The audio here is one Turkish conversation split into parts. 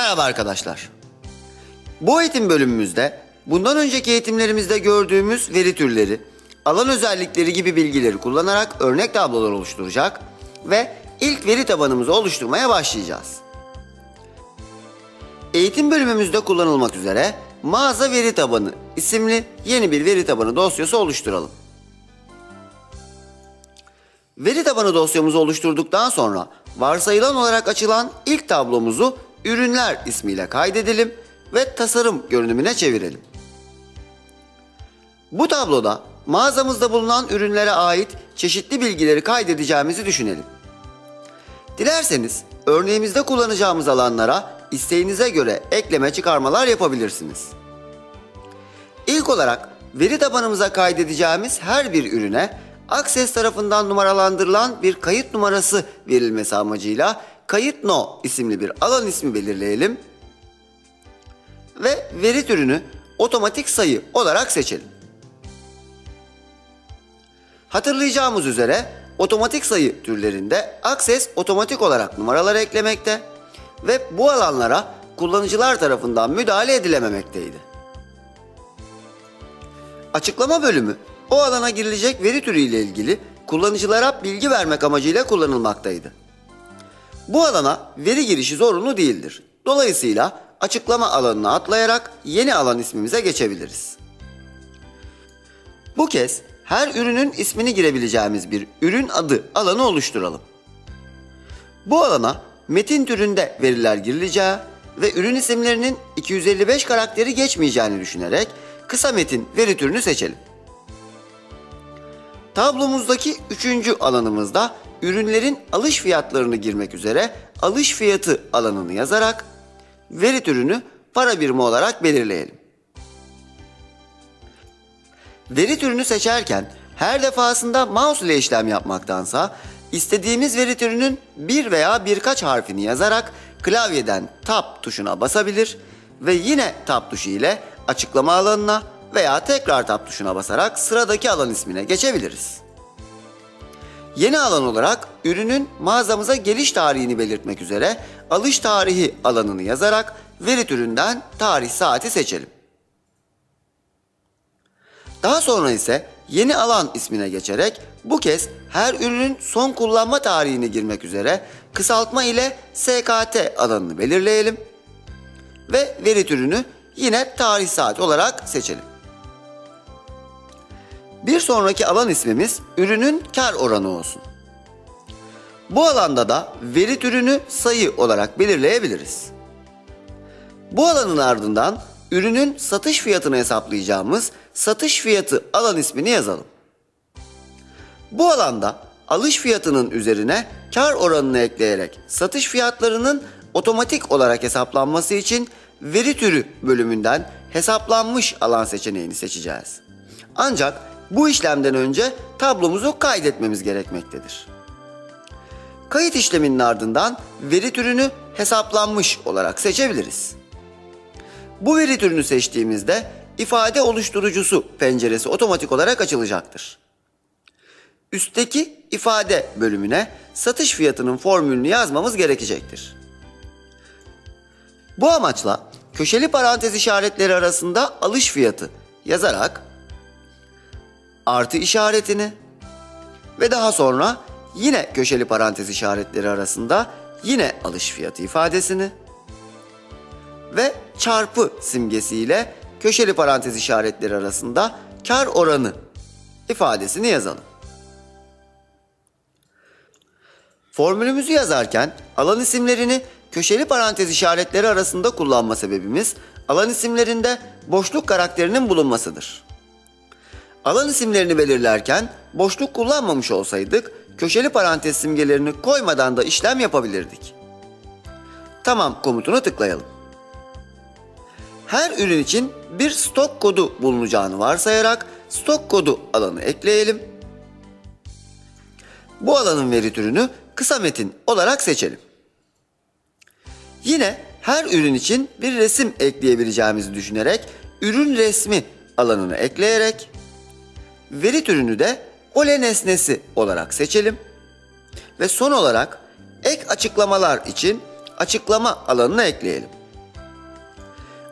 Merhaba arkadaşlar. Bu eğitim bölümümüzde bundan önceki eğitimlerimizde gördüğümüz veri türleri, alan özellikleri gibi bilgileri kullanarak örnek tablolar oluşturacak ve ilk veri tabanımızı oluşturmaya başlayacağız. Eğitim bölümümüzde kullanılmak üzere mağaza veri tabanı isimli yeni bir veri tabanı dosyası oluşturalım. Veri tabanı dosyamızı oluşturduktan sonra varsayılan olarak açılan ilk tablomuzu ürünler ismiyle kaydedelim ve tasarım görünümüne çevirelim. Bu tabloda mağazamızda bulunan ürünlere ait çeşitli bilgileri kaydedeceğimizi düşünelim. Dilerseniz örneğimizde kullanacağımız alanlara isteğinize göre ekleme çıkarmalar yapabilirsiniz. İlk olarak veri tabanımıza kaydedeceğimiz her bir ürüne Access tarafından numaralandırılan bir kayıt numarası verilmesi amacıyla kayıt no isimli bir alan ismi belirleyelim ve veri türünü otomatik sayı olarak seçelim. Hatırlayacağımız üzere otomatik sayı türlerinde Access otomatik olarak numaralar eklemekte ve bu alanlara kullanıcılar tarafından müdahale edilememekteydi. Açıklama bölümü o alana girilecek veri türü ile ilgili kullanıcılara bilgi vermek amacıyla kullanılmaktaydı. Bu alana veri girişi zorunlu değildir. Dolayısıyla açıklama alanına atlayarak yeni alan ismimize geçebiliriz. Bu kez her ürünün ismini girebileceğimiz bir ürün adı alanı oluşturalım. Bu alana metin türünde veriler girileceği ve ürün isimlerinin 255 karakteri geçmeyeceğini düşünerek kısa metin veri türünü seçelim. Tablomuzdaki üçüncü alanımızda ürünlerin alış fiyatlarını girmek üzere alış fiyatı alanını yazarak veri türünü para birimi olarak belirleyelim. Veri türünü seçerken her defasında mouse ile işlem yapmaktansa istediğimiz veri türünün bir veya birkaç harfini yazarak klavyeden Tab tuşuna basabilir ve yine Tab tuşu ile açıklama alanına veya tekrar Tab tuşuna basarak sıradaki alan ismine geçebiliriz. Yeni alan olarak ürünün mağazamıza geliş tarihini belirtmek üzere alış tarihi alanını yazarak veri türünden tarih saati seçelim. Daha sonra ise yeni alan ismine geçerek bu kez her ürünün son kullanma tarihini girmek üzere kısaltma ile SKT alanını belirleyelim ve veri türünü yine tarih saat olarak seçelim. Bir sonraki alan ismimiz ürünün kar oranı olsun. Bu alanda da veri türünü sayı olarak belirleyebiliriz. Bu alanın ardından ürünün satış fiyatını hesaplayacağımız satış fiyatı alan ismini yazalım. Bu alanda alış fiyatının üzerine kar oranını ekleyerek satış fiyatlarının otomatik olarak hesaplanması için veri türü bölümünden hesaplanmış alan seçeneğini seçeceğiz. Ancak bu işlemden önce tablomuzu kaydetmemiz gerekmektedir. Kayıt işleminin ardından veri türünü hesaplanmış olarak seçebiliriz. Bu veri türünü seçtiğimizde ifade oluşturucusu penceresi otomatik olarak açılacaktır. Üstteki ifade bölümüne satış fiyatının formülünü yazmamız gerekecektir. Bu amaçla köşeli parantez işaretleri arasında alış fiyatı yazarak artı işaretini ve daha sonra yine köşeli parantez işaretleri arasında yine alış fiyatı ifadesini ve çarpı simgesiyle köşeli parantez işaretleri arasında kar oranı ifadesini yazalım. Formülümüzü yazarken alan isimlerini köşeli parantez işaretleri arasında kullanma sebebimiz alan isimlerinde boşluk karakterinin bulunmasıdır. Alan isimlerini belirlerken boşluk kullanmamış olsaydık köşeli parantez simgelerini koymadan da işlem yapabilirdik. Tamam komutuna tıklayalım. Her ürün için bir stok kodu bulunacağını varsayarak stok kodu alanı ekleyelim. Bu alanın veri türünü kısa metin olarak seçelim. Yine her ürün için bir resim ekleyebileceğimizi düşünerek ürün resmi alanını ekleyerek veri türünü de ole nesnesi olarak seçelim. Ve son olarak ek açıklamalar için açıklama alanına ekleyelim.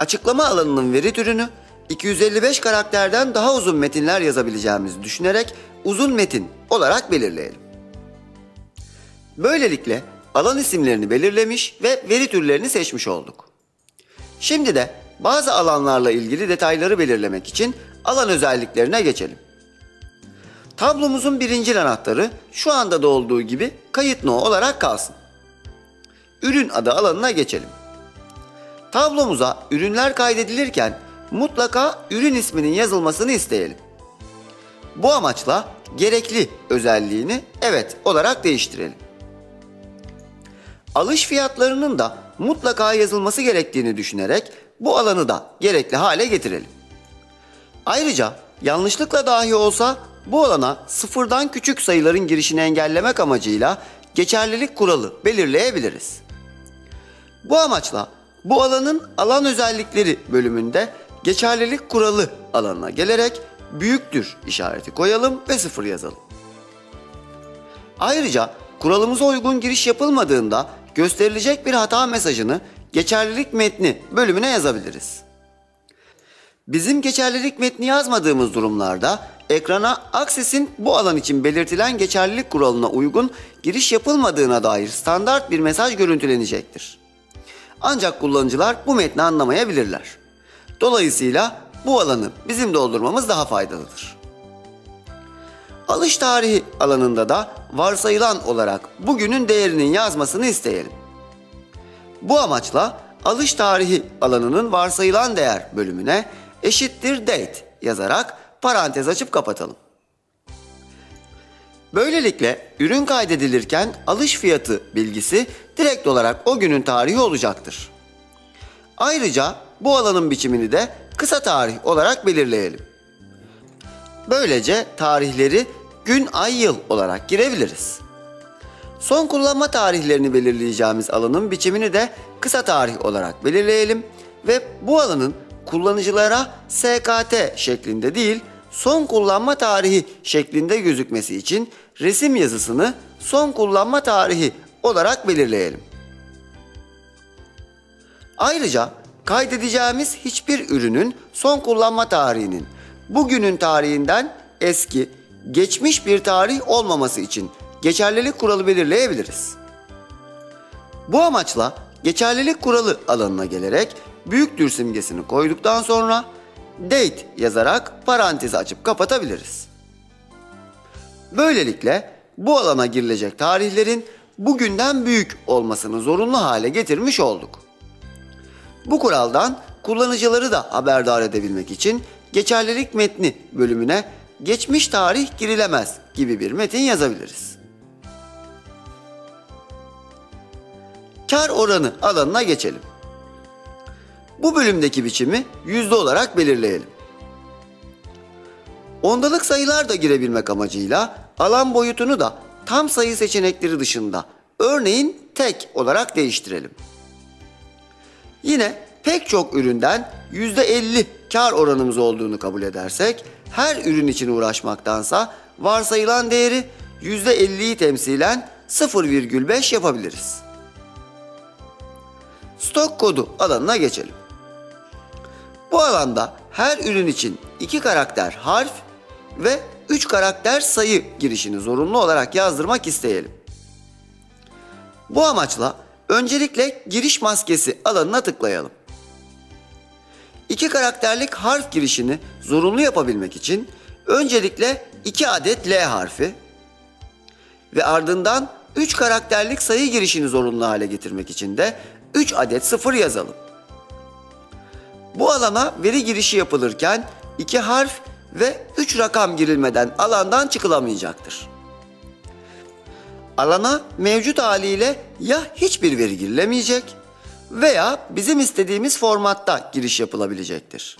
açıklama alanının veri türünü 255 karakterden daha uzun metinler yazabileceğimizi düşünerek uzun metin olarak belirleyelim. Böylelikle alan isimlerini belirlemiş ve veri türlerini seçmiş olduk. Şimdi de bazı alanlarla ilgili detayları belirlemek için alan özelliklerine geçelim. Tablomuzun birinci anahtarı şu anda da olduğu gibi kayıt no olarak kalsın. Ürün adı alanına geçelim. Tablomuza ürünler kaydedilirken mutlaka ürün isminin yazılmasını isteyelim. Bu amaçla gerekli özelliğini evet olarak değiştirelim. Alış fiyatlarının da mutlaka yazılması gerektiğini düşünerek bu alanı da gerekli hale getirelim. Ayrıca yanlışlıkla dahi olsa bu alana sıfırdan küçük sayıların girişini engellemek amacıyla geçerlilik kuralı belirleyebiliriz. Bu amaçla bu alanın alan özellikleri bölümünde geçerlilik kuralı alanına gelerek büyüktür işareti koyalım ve sıfır yazalım. Ayrıca kuralımıza uygun giriş yapılmadığında gösterilecek bir hata mesajını geçerlilik metni bölümüne yazabiliriz. Bizim geçerlilik metni yazmadığımız durumlarda ekrana Access'in bu alan için belirtilen geçerlilik kuralına uygun giriş yapılmadığına dair standart bir mesaj görüntülenecektir. Ancak kullanıcılar bu metni anlamayabilirler. Dolayısıyla bu alanı bizim doldurmamız daha faydalıdır. Alış tarihi alanında da varsayılan olarak bugünün değerinin yazmasını isteyelim. Bu amaçla alış tarihi alanının varsayılan değer bölümüne eşittir date yazarak parantez açıp kapatalım. Böylelikle ürün kaydedilirken alış fiyatı bilgisi direkt olarak o günün tarihi olacaktır. Ayrıca bu alanın biçimini de kısa tarih olarak belirleyelim. Böylece tarihleri gün, ay, yıl olarak girebiliriz. Son kullanma tarihlerini belirleyeceğimiz alanın biçimini de kısa tarih olarak belirleyelim ve bu alanın kullanıcılara SKT şeklinde değil, son kullanma tarihi şeklinde gözükmesi için resim yazısını son kullanma tarihi olarak belirleyelim. Ayrıca kaydedeceğimiz hiçbir ürünün son kullanma tarihinin bugünün tarihinden eski, geçmiş bir tarih olmaması için geçerlilik kuralı belirleyebiliriz. Bu amaçla geçerlilik kuralı alanına gelerek büyüktür simgesini koyduktan sonra date yazarak parantezi açıp kapatabiliriz. Böylelikle bu alana girilecek tarihlerin bugünden büyük olmasını zorunlu hale getirmiş olduk. Bu kuraldan kullanıcıları da haberdar edebilmek için geçerlilik metni bölümüne geçmiş tarih girilemez gibi bir metin yazabiliriz. Kar oranı alanına geçelim. Bu bölümdeki biçimi yüzde olarak belirleyelim. Ondalık sayılar da girebilmek amacıyla alan boyutunu da tam sayı seçenekleri dışında örneğin tek olarak değiştirelim. Yine pek çok üründen %50 kar oranımız olduğunu kabul edersek her ürün için uğraşmaktansa varsayılan değeri %50'yi temsilen 0,5 yapabiliriz. Stok kodu alanına geçelim. Bu alanda her ürün için 2 karakter harf ve 3 karakter sayı girişini zorunlu olarak yazdırmak isteyelim. Bu amaçla öncelikle giriş maskesi alanına tıklayalım. 2 karakterlik harf girişini zorunlu yapabilmek için öncelikle 2 adet L harfi ve ardından 3 karakterlik sayı girişini zorunlu hale getirmek için de 3 adet 0 yazalım. Bu alana veri girişi yapılırken 2 harf ve 3 rakam girilmeden alandan çıkılamayacaktır. Alana mevcut haliyle ya hiçbir veri girilemeyecek veya bizim istediğimiz formatta giriş yapılabilecektir.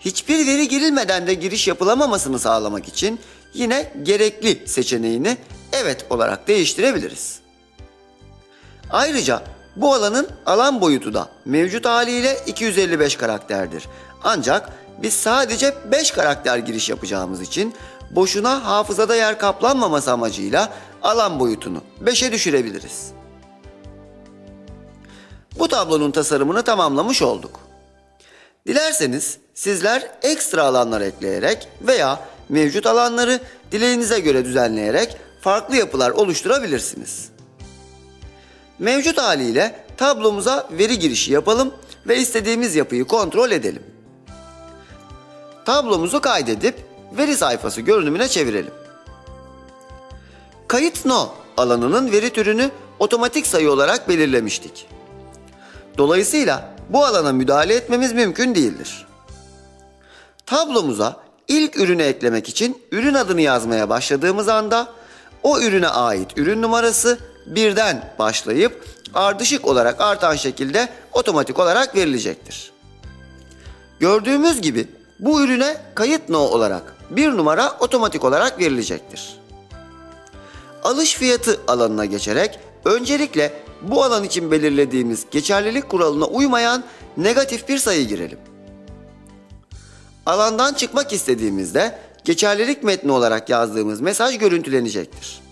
Hiçbir veri girilmeden de giriş yapılamamasını sağlamak için yine gerekli seçeneğini evet olarak değiştirebiliriz. Ayrıca bu alanın alan boyutu da mevcut haliyle 255 karakterdir. Ancak biz sadece 5 karakter giriş yapacağımız için boşuna hafızada yer kaplanmaması amacıyla alan boyutunu 5'e düşürebiliriz. Bu tablonun tasarımını tamamlamış olduk. Dilerseniz sizler ekstra alanlar ekleyerek veya mevcut alanları dileğinize göre düzenleyerek farklı yapılar oluşturabilirsiniz. Mevcut haliyle tablomuza veri girişi yapalım ve istediğimiz yapıyı kontrol edelim. Tablomuzu kaydedip veri sayfası görünümüne çevirelim. Kayıt no alanının veri türünü otomatik sayı olarak belirlemiştik. Dolayısıyla bu alana müdahale etmemiz mümkün değildir. Tablomuza ilk ürünü eklemek için ürün adını yazmaya başladığımız anda o ürüne ait ürün numarası birden başlayıp ardışık olarak artan şekilde otomatik olarak verilecektir. Gördüğümüz gibi bu ürüne kayıt no olarak bir numara otomatik olarak verilecektir. Alış fiyatı alanına geçerek öncelikle bu alan için belirlediğimiz geçerlilik kuralına uymayan negatif bir sayı girelim. Alandan çıkmak istediğimizde geçerlilik metni olarak yazdığımız mesaj görüntülenecektir.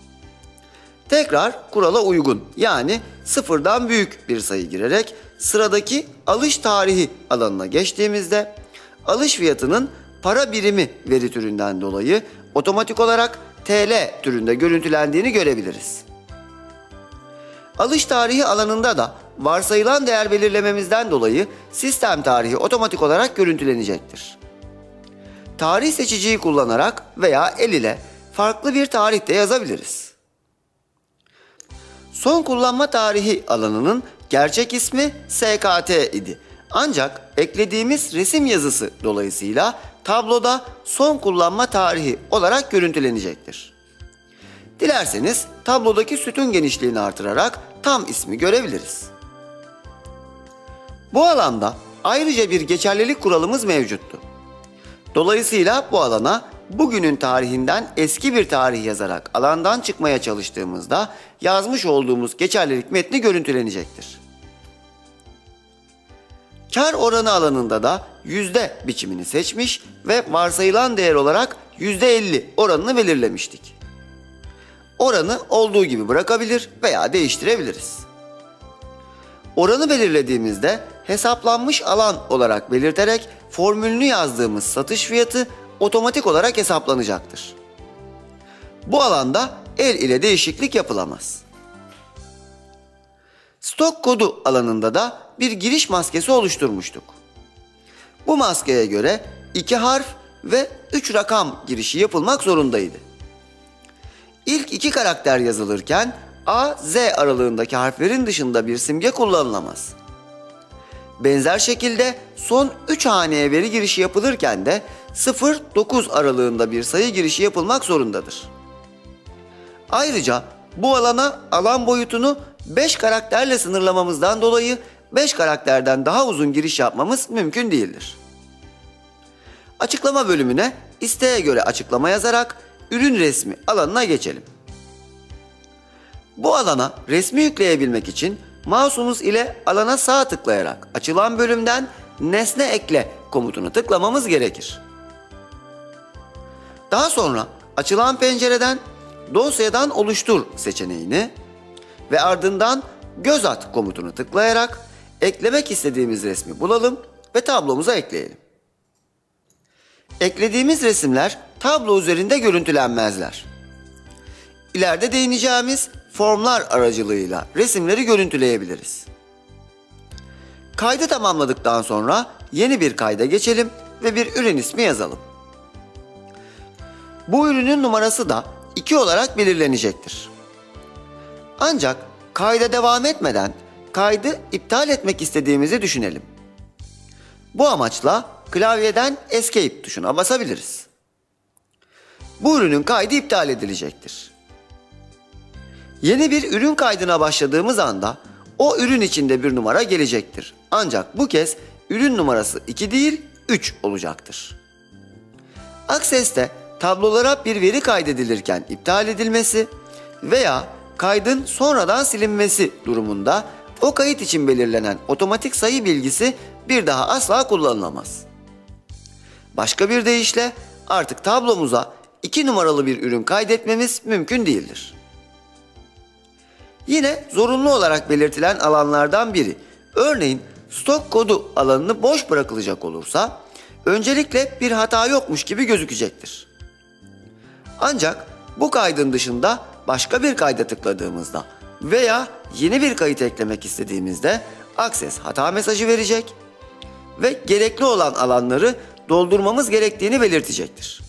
Tekrar kurala uygun yani sıfırdan büyük bir sayı girerek sıradaki alış tarihi alanına geçtiğimizde alış fiyatının para birimi veri türünden dolayı otomatik olarak TL türünde görüntülendiğini görebiliriz. Alış tarihi alanında da varsayılan değer belirlememizden dolayı sistem tarihi otomatik olarak görüntülenecektir. Tarih seçiciyi kullanarak veya el ile farklı bir tarihte yazabiliriz. Son kullanma tarihi alanının gerçek ismi SKT idi. Ancak eklediğimiz resim yazısı dolayısıyla tabloda son kullanma tarihi olarak görüntülenecektir. Dilerseniz tablodaki sütun genişliğini artırarak tam ismi görebiliriz. Bu alanda ayrıca bir geçerlilik kuralımız mevcuttu. Dolayısıyla bu alana bugünün tarihinden eski bir tarih yazarak alandan çıkmaya çalıştığımızda yazmış olduğumuz geçerlilik metni görüntülenecektir. Kar oranı alanında da yüzde biçimini seçmiş ve varsayılan değer olarak yüzde elli oranını belirlemiştik. Oranı olduğu gibi bırakabilir veya değiştirebiliriz. Oranı belirlediğimizde hesaplanmış alan olarak belirterek formülünü yazdığımız satış fiyatı otomatik olarak hesaplanacaktır. Bu alanda el ile değişiklik yapılamaz. Stok kodu alanında da bir giriş maskesi oluşturmuştuk. Bu maskeye göre iki harf ve üç rakam girişi yapılmak zorundaydı. İlk iki karakter yazılırken A, Z aralığındaki harflerin dışında bir simge kullanılamaz. Benzer şekilde son 3 haneye veri girişi yapılırken de 0-9 aralığında bir sayı girişi yapılmak zorundadır. Ayrıca bu alana alan boyutunu 5 karakterle sınırlamamızdan dolayı 5 karakterden daha uzun giriş yapmamız mümkün değildir. Açıklama bölümüne isteğe göre açıklama yazarak ürün resmi alanına geçelim. Bu alana resmi yükleyebilmek için mouse'umuz ile alana sağ tıklayarak açılan bölümden nesne ekle komutunu tıklamamız gerekir. Daha sonra açılan pencereden dosyadan oluştur seçeneğini ve ardından göz at komutunu tıklayarak eklemek istediğimiz resmi bulalım ve tablomuza ekleyelim. Eklediğimiz resimler tablo üzerinde görüntülenmezler. İleride değineceğimiz formlar aracılığıyla resimleri görüntüleyebiliriz. Kaydı tamamladıktan sonra yeni bir kayda geçelim ve bir ürün ismi yazalım. Bu ürünün numarası da 2 olarak belirlenecektir. Ancak kayda devam etmeden kaydı iptal etmek istediğimizi düşünelim. Bu amaçla klavyeden Escape tuşuna basabiliriz. Bu ürünün kaydı iptal edilecektir. Yeni bir ürün kaydına başladığımız anda o ürün içinde bir numara gelecektir. Ancak bu kez ürün numarası 2 değil 3 olacaktır. Access'te tablolara bir veri kaydedilirken iptal edilmesi veya kaydın sonradan silinmesi durumunda o kayıt için belirlenen otomatik sayı bilgisi bir daha asla kullanılamaz. Başka bir deyişle artık tablomuza 2 numaralı bir ürün kaydetmemiz mümkün değildir. Yine zorunlu olarak belirtilen alanlardan biri. Örneğin stok kodu alanını boş bırakılacak olursa öncelikle bir hata yokmuş gibi gözükecektir. Ancak bu kaydın dışında başka bir kayda tıkladığımızda veya yeni bir kayıt eklemek istediğimizde Access hata mesajı verecek ve gerekli olan alanları doldurmamız gerektiğini belirtecektir.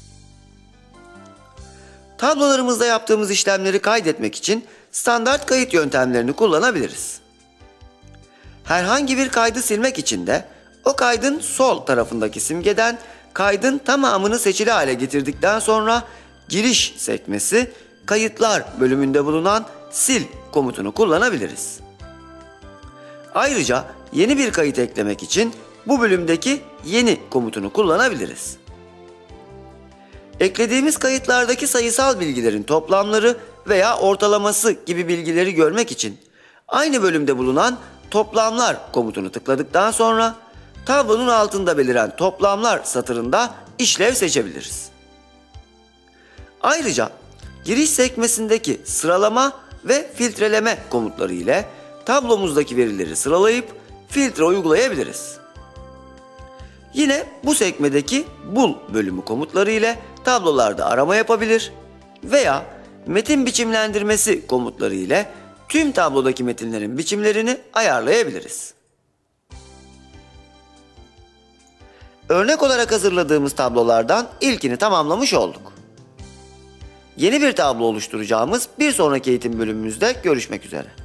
Tablolarımızda yaptığımız işlemleri kaydetmek için standart kayıt yöntemlerini kullanabiliriz. Herhangi bir kaydı silmek için de o kaydın sol tarafındaki simgeden kaydın tamamını seçili hale getirdikten sonra giriş sekmesi kayıtlar bölümünde bulunan sil komutunu kullanabiliriz. Ayrıca yeni bir kayıt eklemek için bu bölümdeki yeni komutunu kullanabiliriz. Eklediğimiz kayıtlardaki sayısal bilgilerin toplamları veya ortalaması gibi bilgileri görmek için aynı bölümde bulunan toplamlar komutunu tıkladıktan sonra tablonun altında beliren toplamlar satırında işlev seçebiliriz. Ayrıca giriş sekmesindeki sıralama ve filtreleme komutları ile tablomuzdaki verileri sıralayıp filtre uygulayabiliriz. Yine bu sekmedeki bul bölümü komutları ile tablolarda arama yapabilir veya metin biçimlendirmesi komutları ile tüm tablodaki metinlerin biçimlerini ayarlayabiliriz. Örnek olarak hazırladığımız tablolardan ilkini tamamlamış olduk. Yeni bir tablo oluşturacağımız bir sonraki eğitim bölümümüzde görüşmek üzere.